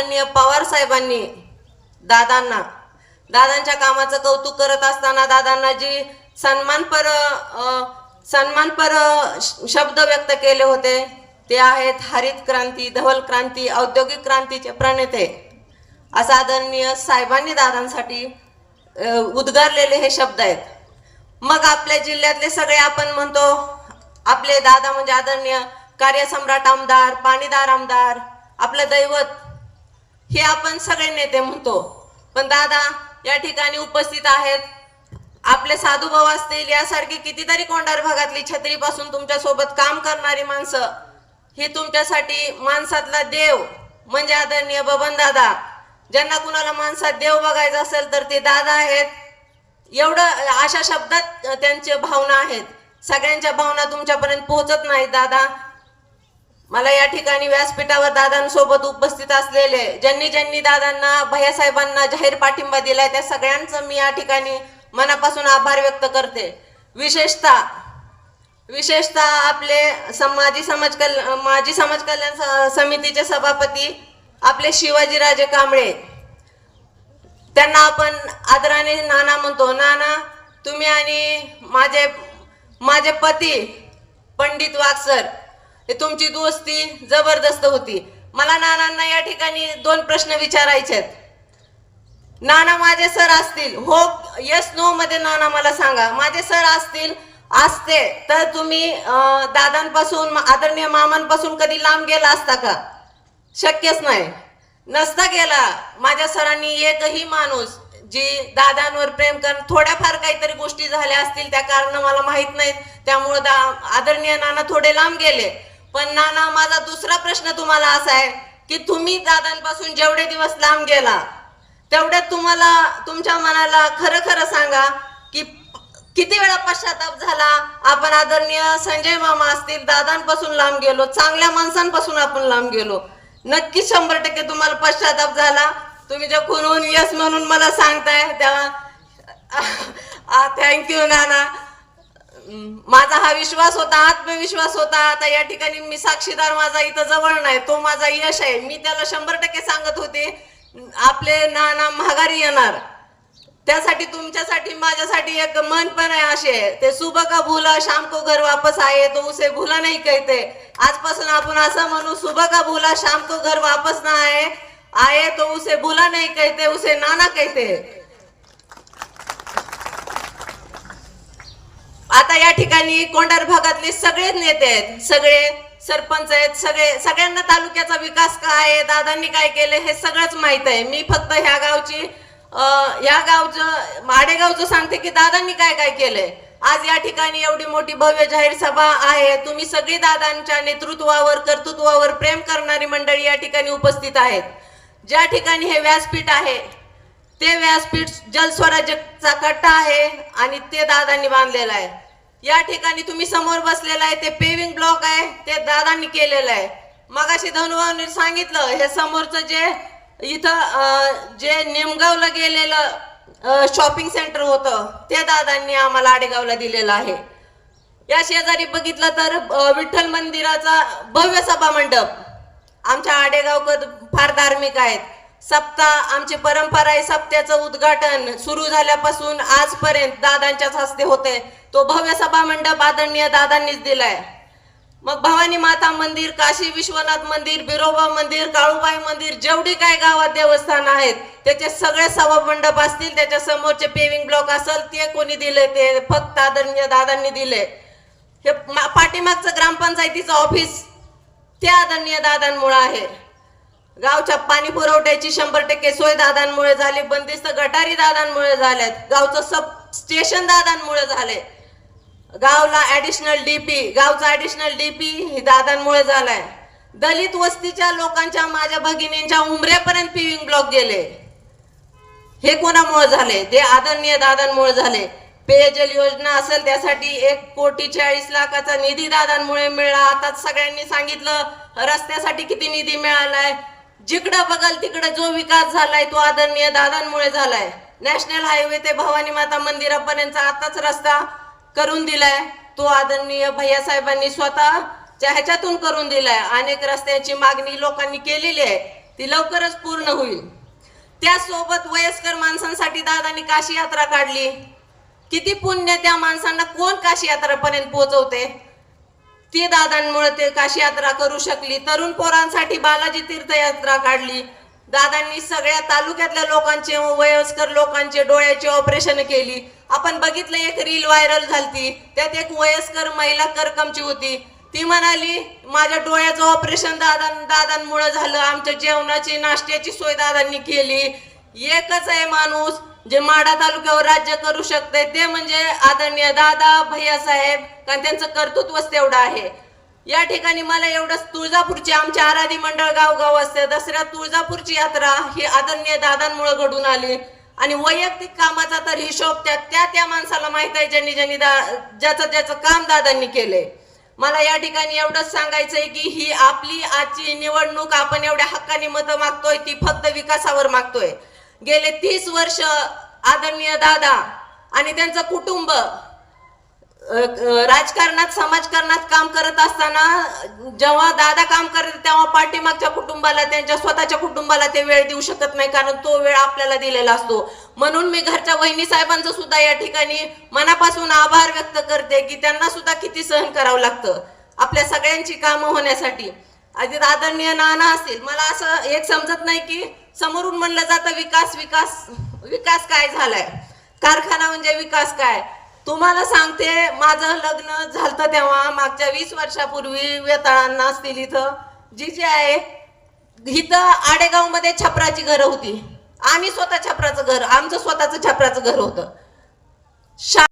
माननीय पवार साहेबांनी दादांना दादांच्या कामाचं कौतुक करत असताना दादांना जी सन्मानपर सन्मानपर शब्द व्यक्त केले होते ते आहेत हरित क्रांती धवल क्रांती औद्योगिक क्रांतीचे प्रणेते. असं आदरणीय साहेबांनी दादांसाठी उद्गारलेले हे शब्द आहेत. मग आपल्या जिल्ह्यातले सगळे आपण म्हणतो आपले दादा म्हणजे आदरणीय कार्यसम्राट आमदार पाणीदार आमदार आपलं दैवत हे आपण सगळे नेते म्हणतो. पण दादा या ठिकाणी उपस्थित आहेत. आपले साधू भाऊ असतील यासारखी कितीतरी कोंडार भागातली छत्रीपासून तुमच्यासोबत काम करणारी माणसं ही तुमच्यासाठी माणसातला देव म्हणजे आदरणीय बबन दादा. ज्यांना कुणाला माणसात देव बघायचं असेल तर ते दादा आहेत. एवढं अशा शब्दात त्यांचे भावना आहेत. सगळ्यांच्या भावना तुमच्यापर्यंत पोहोचत नाहीत दादा. मला या ठिकाणी व्यासपीठावर दादांसोबत उपस्थित असलेले ज्यांनी ज्यांनी दादांना भैयासाहेबांना जाहीर पाठिंबा दिलाय त्या सगळ्यांचं मी या ठिकाणी मनापासून आभार व्यक्त करते. विशेषतः विशेषतः आपले सम- माजी समाज कल्याण माजी समाज कल्याण स- समितीचे सभापती आपले शिवाजीराजे कांबळे. त्यांना आपण आदराने नाना म्हणतो नाना तुम्ही आणि माझे माझे पती पंडित वागसर हे तुमची दोस्ती जबरदस्त होती. मला नानांना या ठिकाणी दोन प्रश्न विचारायचे आहेत. नाना माझे सर असतील. हो येस नो मध्ये नाना मला सांगा. माझे सर असतील असते तर तुम्ही दादांपासून आदरणीय मामांपासून कधी लांब गेला असता का? शक्यच नाही. नसता गेला. माझ्या सरांनी एकही माणूस जी दादांवर प्रेम कर थोड्याफार काहीतरी गोष्टी झाल्या असतील त्या कारण मला माहीत नाहीत. त्यामुळं दा आदरणीय नाना थोडे लांब गेले. पण नाना माझा दुसरा प्रश्न तुम्हाला असा आहे की तुम्ही दादांपासून जेवढे दिवस लांब गेला तेवढ्यात तुम्हाला तुमच्या मनाला खरं खरं सांगा की किती वेळा पश्चाताप झाला? आपण आदरणीय संजय मामा असतील दादांपासून लांब गेलो चांगल्या माणसांपासून आपण लांब गेलो. नक्की शंभर टक्के तुम्हाला पश्चाताप झाला. तुम्ही जे खुनून यस म्हणून मला सांगताय तेव्हा थँक्यू नाना. ना माझा हा विश्वास होता आत्मविश्वास होता. आता या ठिकाणी मी साक्षीदार माझा इथं जवळ नाही तो माझा यश आहे. मी त्याला शंभर टक्के सांगत होते आपले नाना महागारी येणार. त्यासाठी तुमच्यासाठी माझ्यासाठी एक मन पण आहे असे. ते सुबह का भूला शाम को घर वापस आहे तो उसे भूला नाही कहते. आजपासून आपण असं म्हणू सुबह का भूला शाम को घर वापस ना आहे. आए तो उसे भूला नाही कहते उसे नाना कहते. आता या ठिकाणी कोंडार भागातले सगळेच नेते आहेत सगळे सरपंच आहेत सगळे सगळ्यांना तालुक्याचा विकास काय आहे दादांनी काय केलं हे सगळंच माहीत आहे. मी फक्त ह्या गावची ह्या गावचं माडेगावचं सांगते की दादांनी काय काय केलंय आज या ठिकाणी एवढी मोठी भव्य जाहीर सभा आहे. तुम्ही सगळी दादांच्या नेतृत्वावर कर्तृत्वावर प्रेम करणारी मंडळी या ठिकाणी उपस्थित आहेत. ज्या ठिकाणी हे व्यासपीठ आहे ते व्यासपीठ जलस्वराज्यचा कट्टा आहे आणि ते दादांनी बांधलेलं आहे. या ठिकाणी तुम्ही समोर बसलेलं आहे ते पेविंग ब्लॉक आहे ते दादांनी केलेलं आहे. मगाशी धनुभावने सांगितलं हे समोरचं जे इथं जे निमगावला गेलेलं शॉपिंग सेंटर होतं ते दादांनी आम्हाला आडेगावला दिलेलं आहे. या शेजारी बघितलं तर विठ्ठल मंदिराचा भव्य सभा मंडप आमच्या आडेगावकर फार धार्मिक आहेत. सप्ताह आमची परंपरा आहे सप्त्याचं उद्घाटन. सुरू झाल्यापासून आजपर्यंत दादांच्याच हस्ते होते. तो भव्य सभा मंडप आदरणीय दादांनीच दिलाय. मग भवानी माता मंदिर काशी विश्वनाथ मंदिर बिरोबा मंदिर काळूबाई मंदिर जेवढी काय गावात देवस्थान आहेत त्याचे सगळे सभा मंडप असतील त्याच्या समोरचे पेविंग ब्लॉक असेल ते कोणी दिले ते फक्त आदरणीय दादांनी दिले हे मा- पाठीमागचं ग्रामपंचायतीचं ऑफिस ते आदरणीय दादांमुळे आहे. गावच्या पाणी पुरवठ्याची शंभर टक्के सोय दादांमुळे झाली बंदिस्त गटारी दादांमुळे झाल्यात गावचं सब स्टेशन दादांमुळे झाले. गावला ऍडिशनल डीपी गावचा ऍडिशनल डीपी ही दादांमुळे झालाय. दलित वस्तीच्या लोकांच्या माझ्या भगिनींच्या उमऱ्यापर्यंत पिविंग ब्लॉक गेले. हे कोणामुळे झाले? ते आदरणीय दादांमुळे झाले. पेयजल योजना असेल त्यासाठी एक कोटी चाळीस लाखाचा निधी दादांमुळे मिळाला. आता सगळ्यांनी सांगितलं रस्त्यासाठी किती निधी मिळालाय? जिकडं बघाल तिकडं जो विकास झालाय तो आदरणीय दादांमुळे झालाय. नॅशनल हायवे ते भवानी माता मंदिरापर्यंत आताच रस्ता करून दिलाय. तो आदरणीय भैया साहेबांनी स्वतःच्या ह्याच्यातून करून दिलाय. अनेक रस्त्याची मागणी लोकांनी केलेली आहे. ती लवकरच पूर्ण होईल. त्यासोबत वयस्कर माणसांसाठी दादांनी काशी यात्रा काढली. किती पुण्य त्या माणसांना कोण काशी यात्रापर्यंत पोहोचवते? ती दादांमुळे ते काशी यात्रा करू शकली. तरुण पोरांसाठी बालाजी तीर्थयात्रा काढली. दादांनी सगळ्या तालुक्यातल्या लोकांचे वयस्कर लोकांचे डोळ्याचे ऑपरेशन केली. आपण बघितलं एक रील व्हायरल झालती. त्यात एक वयस्कर महिला करकमची होती. ती म्हणाली माझ्या डोळ्याचं ऑपरेशन दादा दादांमुळे झालं. आमच्या जेवणाची नाश्त्याची सोय दादांनी केली. एकच आहे माणूस जे माडा तालुक्यावर राज्य करू शकते ते म्हणजे आदरणीय दादा भैया साहेब कारण त्यांचं कर्तृत्वच तेवढं आहे. या ठिकाणी मला एवढंच तुळजापूरची आमच्या आराधी मंडळ गावगाव असते दसऱ्यात तुळजापूरची यात्रा ही आदरणीय दादांमुळे घडून आली. आणि वैयक्तिक कामाचा तर हिशोब त्या त्या त्या माणसाला माहीत आहे ज्यांनी ज्यांनी दा ज्याचं ज्याचं काम दादांनी केलंय. मला या ठिकाणी एवढंच सांगायचंय की ही आपली आजची निवडणूक आपण एवढ्या हक्काने मतं मागतोय ती फक्त विकासावर मागतोय. गेले तीस वर्ष आदरणीय दादा आणि त्यांचं कुटुंब राजकारणात समाजकारणात काम करत असताना जेव्हा दादा काम करत तेव्हा पाठीमागच्या कुटुंबाला त्यांच्या स्वतःच्या कुटुंबाला ते वेळ देऊ शकत नाही कारण तो वेळ आपल्याला दिलेला असतो. म्हणून मी घरच्या वहिनी साहेबांचं सुद्धा या ठिकाणी मनापासून आभार व्यक्त करते की त्यांना सुद्धा किती सहन करावं लागतं आपल्या सगळ्यांची कामं होण्यासाठी. आधी आदरणीय नाना असतील मला असं एक समजत नाही की समोरून म्हणलं जातं विकास विकास विकास काय झालाय? कारखाना म्हणजे विकास काय? तुम्हाला सांगते माझं लग्न झालं तेव्हा मागच्या वीस वर्षापूर्वी वेताळांना असतील इथं. जी जी आहे इथं आडेगावमध्ये छपराची घरं होती. आम्ही स्वतः छपराचं घर आमचं स्वतःचं छपराचं घर होतं. शा